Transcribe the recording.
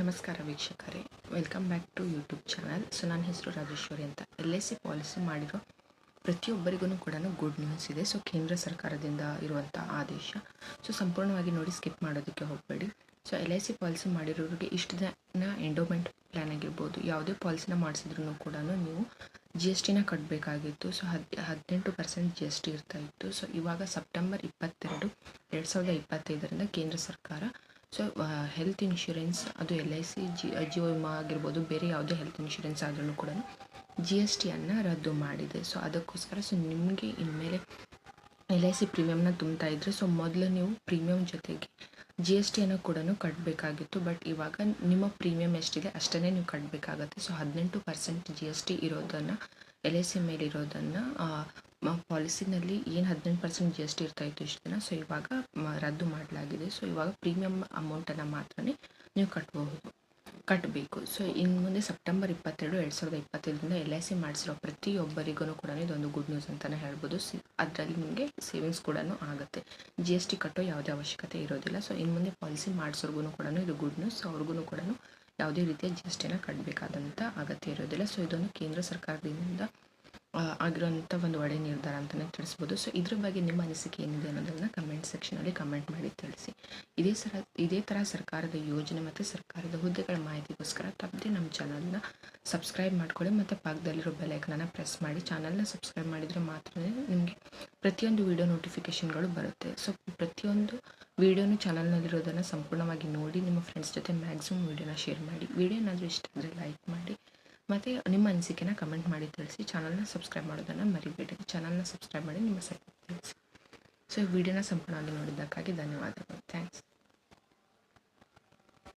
ನಮಸ್ಕಾರ ವೀಕ್ಷಕರೇ. Welcome back to YouTube channel so ನನ್ನ ಹೆಸರು ರಾಜೇಶ್ವರಿ ಅಂತ. ಎಲ್ ಐ ಸಿ ಪಾಲಿಸಿ ಮಾಡಿರೋ ಪ್ರತಿಯೊಬ್ಬರಿಗೂ ಕೂಡ ಗುಡ್ ನ್ಯೂಸ್ ಇದೆ. ಸೊ ಕೇಂದ್ರ ಸರ್ಕಾರದಿಂದ ಇರುವಂಥ ಆದೇಶ. ಸೊ ಸಂಪೂರ್ಣವಾಗಿ ನೋಡಿ ಸ್ಕಿಪ್ ಮಾಡೋದಕ್ಕೆ ಹೋಗಬೇಡಿ. So L I C policy ಮಾಡಿರೋರಿಗೆ ಇಷ್ಟು ದಿನ ಎಂಡೋಮೆಂಟ್ ಪ್ಲ್ಯಾನ್ ಆಗಿರ್ಬೋದು, ಯಾವುದೇ ಪಾಲಿಸಿನ ಮಾಡಿಸಿದ್ರು ಕೂಡ ನೀವು ಜಿ ಎಸ್ ಟಿನ ಕಟ್ಟಬೇಕಾಗಿತ್ತು ಸೊ ಹದ್, ಹದಿನೆಂಟು ಪರ್ಸೆಂಟ್ ಜಿ ಎಸ್ ಟಿ ಇರ್ತಾ ಇತ್ತು. ಸೊ ಇವಾಗ ಸೆಪ್ಟೆಂಬರ್ ಇಪ್ಪತ್ತೆರಡು, ಎರಡು ಸಾವಿರದ ಇಪ್ಪತ್ತೈದರಿಂದ ಕೇಂದ್ರ ಸರ್ಕಾರ ಸೊ ಹೆಲ್ತ್ ಇನ್ಶೂರೆನ್ಸ್ ಅದು ಎಲ್ ಐ ಸಿ ಜಿ ಜೀವ ವಿಮಾ ಆಗಿರ್ಬೋದು, ಬೇರೆ ಯಾವುದೇ ಹೆಲ್ತ್ ಇನ್ಶೂರೆನ್ಸ್ ಆದ್ರೂ ಕೂಡ ಜಿ ಎಸ್ ಟಿಯನ್ನು ರದ್ದು ಮಾಡಿದೆ. ಸೊ ಅದಕ್ಕೋಸ್ಕರ ಸೊ ನಿಮಗೆ ಇನ್ಮೇಲೆ ಎಲ್ ಐ ಸಿ ಪ್ರೀಮಿಯಮ್ನ ತುಂಬ್ತಾ ಇದ್ದರೆ ಸೊ ಮೊದಲು ನೀವು ಪ್ರೀಮಿಯಮ್ ಜೊತೆಗೆ ಜಿ ಎಸ್ ಟಿಯನ್ನು ಕೂಡ ಕಟ್ಟಬೇಕಾಗಿತ್ತು ಬಟ್ ಇವಾಗ ನಿಮ್ಮ ಪ್ರೀಮಿಯಮ್ ಎಷ್ಟಿದೆ ಅಷ್ಟೇ ನೀವು ಕಟ್ಟಬೇಕಾಗತ್ತೆ ಸೊ ಹದಿನೆಂಟು ಪರ್ಸೆಂಟ್ ಜಿ ಎಸ್ ಟಿ ಇರೋದನ್ನು ಎಲ್ ಐ ಸಿ ಮೇಲೆ ಇರೋದನ್ನು ಪಾಲಿಸಿನಲ್ಲಿ ಏನು ಹದಿನೆಂಟು ಪರ್ಸೆಂಟ್ ಜಿ ಎಸ್ ಟಿ ಇರ್ತಾ ಇತ್ತು ಇಷ್ಟು ದಿನ ಸೊ ಇವಾಗ ರದ್ದು ಮಾಡಲಾಗಿದೆ. ಸೊ ಇವಾಗ ಪ್ರೀಮಿಯಮ್ ಅಮೌಂಟನ್ನು ಮಾತ್ರನೇ ನೀವು ಕಟ್ಟಬಹುದು ಕಟ್ಟಬೇಕು ಸೊ ಇನ್ನು ಮುಂದೆ ಸೆಪ್ಟೆಂಬರ್ ಇಪ್ಪತ್ತೆರಡು, ಎರಡು ಸಾವಿರದ ಇಪ್ಪತ್ತೈದರಿಂದ ಎಲ್ ಐ ಸಿ ಮಾಡಿಸಿರೋ ಪ್ರತಿಯೊಬ್ಬರಿಗೂ ಕೂಡ ಇದೊಂದು ಗುಡ್ ನ್ಯೂಸ್ ಅಂತಲೇ ಹೇಳ್ಬೋದು. ಸಿ, ಅದರಲ್ಲಿ ನಿಮಗೆ ಸೇವಿಂಗ್ಸ್ ಕೂಡ ಆಗುತ್ತೆ. ಜಿ ಎಸ್ ಟಿ ಕಟ್ಟೋ ಯಾವುದೇ ಅವಶ್ಯಕತೆ ಇರೋದಿಲ್ಲ. ಸೊ ಇನ್ನು ಮುಂದೆ ಪಾಲಿಸಿ ಮಾಡಿಸೋರ್ಗು ಕೂಡ ಇದು ಗುಡ್ ನ್ಯೂಸ್ ಅವ್ರಿಗೂ ಕೂಡ ಯಾವುದೇ ರೀತಿಯ ಜಿ ಎಸ್ ಟಿನ ಕಟ್ಟಬೇಕಾದಂಥ ಅಗತ್ಯ ಇರೋದಿಲ್ಲ. ಸೊ ಇದೊಂದು ಕೇಂದ್ರ ಸರ್ಕಾರದಿಂದ ಆಗಿರೋಂಥ ಒಂದು ಒಳ್ಳೆ ನಿರ್ಧಾರ ಅಂತಲೇ ತಿಳಿಸ್ಬೋದು. ಸೊ ಇದ್ರ ಬಗ್ಗೆ ನಿಮ್ಮ ಅನಿಸಿಕೆ ಏನಿದೆ ಅನ್ನೋದನ್ನು ಕಮೆಂಟ್ ಸೆಕ್ಷನಲ್ಲಿ ಕಮೆಂಟ್ ಮಾಡಿ ತಿಳಿಸಿ. ಇದೇ ಸರ, ಇದೇ ಥರ ಸರ್ಕಾರದ ಯೋಜನೆ ಮತ್ತು ಸರ್ಕಾರದ ಹುದ್ದೆಗಳ ಮಾಹಿತಿಗೋಸ್ಕರ ತಪ್ಪದೆ ನಮ್ಮ ಚಾನಲ್ನ ಸಬ್ಸ್ಕ್ರೈಬ್ ಮಾಡ್ಕೊಳ್ಳಿ ಮತ್ತು ಪಕ್ಕದಲ್ಲಿರೋ ಬೆಲೈಕನನ್ನು ಪ್ರೆಸ್ ಮಾಡಿ. ಚಾನಲ್ನ ಸಬ್ಸ್ಕ್ರೈಬ್ ಮಾಡಿದರೆ ಮಾತ್ರ ನಿಮಗೆ ಪ್ರತಿಯೊಂದು ವಿಡಿಯೋ ನೋಟಿಫಿಕೇಷನ್ಗಳು ಬರುತ್ತೆ. ಸೊ ಪ್ರತಿಯೊಂದು ವೀಡಿಯೋನು ಚಾನಲ್ನಲ್ಲಿರೋದನ್ನು ಸಂಪೂರ್ಣವಾಗಿ ನೋಡಿ, ನಿಮ್ಮ ಫ್ರೆಂಡ್ಸ್ ಜೊತೆ ಮ್ಯಾಕ್ಸಿಮಮ್ ವಿಡಿಯೋನ ಶೇರ್ ಮಾಡಿ. ವಿಡಿಯೋ ಏನಾದರೂ ಇಷ್ಟ ಆದರೆ ಲೈಕ್ ಮಾಡಿ. ಮತ್ತು ನಿಮ್ಮ ಅನಿಸಿಕೆನ ಕಮೆಂಟ್ ಮಾಡಿ ತಿಳಿಸಿ. ಚಾನಲ್ನ ಸಬ್ಸ್ಕ್ರೈಬ್ ಮಾಡೋದನ್ನು ಮರಿಬೇಡಿ. ಚಾನಲ್ನ ಸಬ್ಸ್ಕ್ರೈಬ್ ಮಾಡಿ ನಿಮ್ಮ ಸಪೋರ್ಟ್ ತಿಳಿಸಿ. ಸೊ ಈ ವಿಡಿಯೋನ ಸಂಪೂರ್ಣವಾಗಿ ನೋಡಿದ್ದಕ್ಕಾಗಿ ಧನ್ಯವಾದಗಳು. ಥ್ಯಾಂಕ್ಸ್